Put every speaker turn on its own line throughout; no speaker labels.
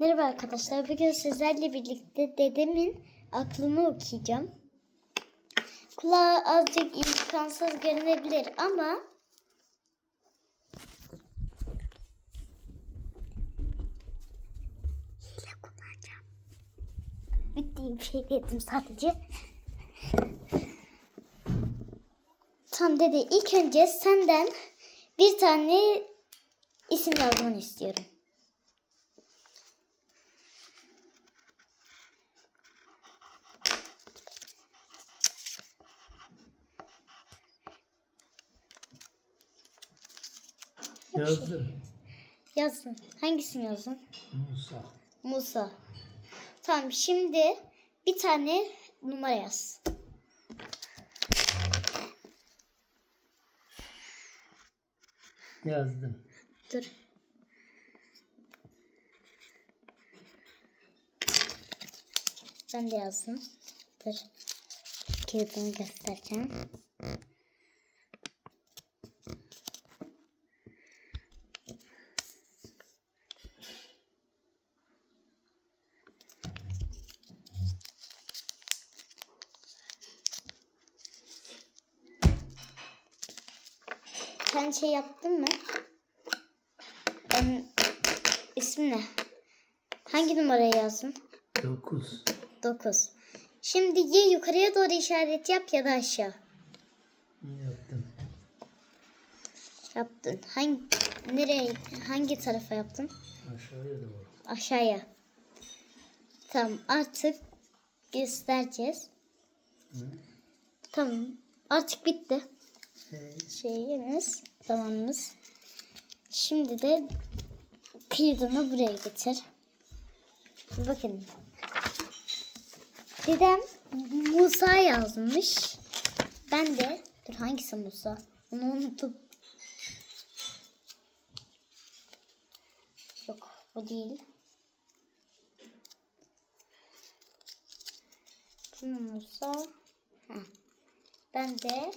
Merhaba arkadaşlar. Bugün sizlerle birlikte dedemin aklını okuyacağım. Kulağa azıcık imkansız görünebilir ama hile kullanacağım. Bitti bir şey dedim sadece. Tamam dede ilk önce senden bir tane isim yazmanı istiyorum.
Yazdım.
Yazın. Hangisini yazın?
Musa.
Musa. Tamam şimdi bir tane numara yaz.
Yazdım.
Dur. Ben de yazdım. Dur. Kağıdını göstereceğim. Sen şey yaptın mı? Em, ismi ne? Hangi numarayı yazdın?
Dokuz.
9. Şimdi ya yukarıya doğru işaret yap ya da aşağı.
Yaptım.
Yaptın. Hangi nereye hangi tarafa yaptın?
Aşağıya doğru.
Aşağıya. Tamam artık göstereceğiz.
Hı?
Tamam. Artık bitti.
Şey,
Şeyimiz tamamımız. Şimdi de kıyıdını buraya getir. Bakın. Dedem Musa yazmış. Ben de dur hangisi Musa? Onu unuttum. Yok bu değil. Bu Musa. Ha. Ben de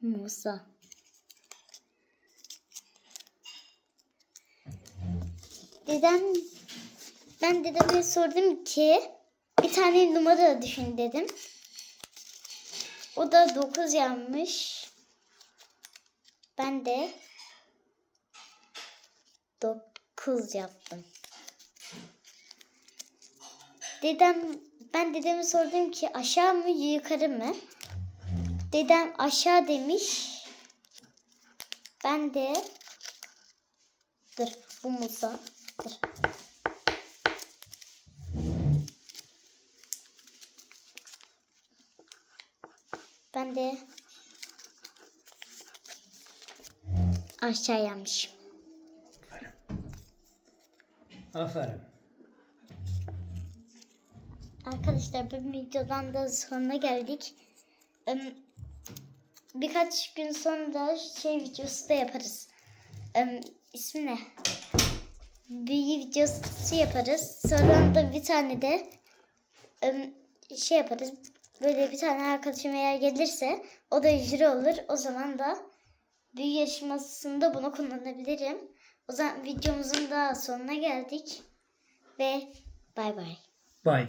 Musa. Dedem ben dedeme sordum ki bir tane numara düşün dedim. O da 9 yanmış. Ben de 9 yaptım. Dedem ben dedeme sordum ki aşağı mı yukarı mı? Dedem aşağı demiş. Ben de dur bu Musa. Dur. Ben de aşağı yanmışım.
Aferin.
Arkadaşlar bu videodan da sonuna geldik. Birkaç gün sonra şey videosu da yaparız. Em, İsmi ne? Büyü videosu yaparız. Sonra da bir tane de şey yaparız. Böyle bir tane arkadaşım eğer gelirse o da jüri olur. O zaman da büyü yarışmasında bunu kullanabilirim. O zaman videomuzun da sonuna geldik. Ve bay bay.
Bye.